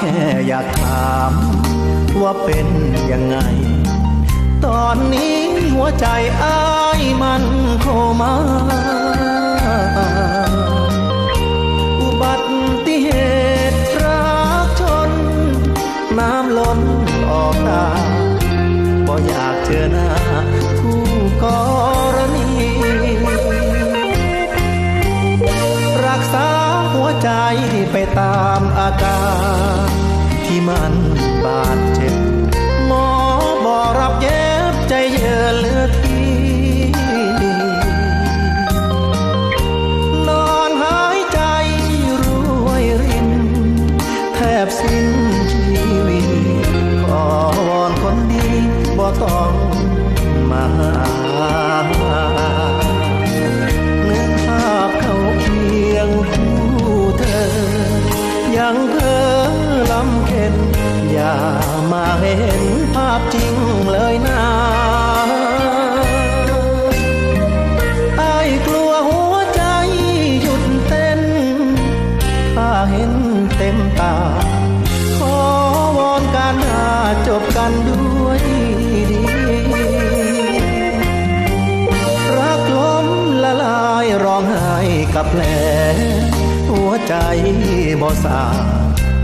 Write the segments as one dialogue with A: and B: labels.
A: แค่อยากถาม ว่าเป็นยังไง ตอนนี้หัวใจอ้ายมันโคมาอุบัติเหตุรักชน น้ำล้นออกตาบ่อยากเจอหน้าผู้ มัน มาเห็นภาพจริงเลยนะไอ้กลัวหัวใจหยุดเต้น ถ้าเห็นเต็มตา ขอวอนการหาจบกันด้วยดีรักล้มละลายร้องไห้กับแผลหัวใจบ่สา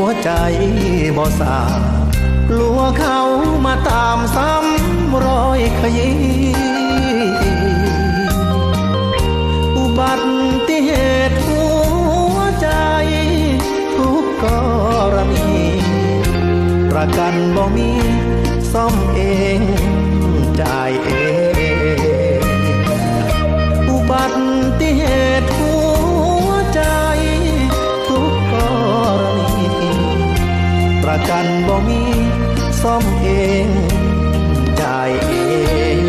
A: หัวใจบ่สากลัวเขามาตามซ้ำรอยขยี้อุบัติเหตุหัวใจทุกกรณีประกันบ่มีซ่อมเองจ่ายเอง บ่มีซ่อมเองจ่ายเอง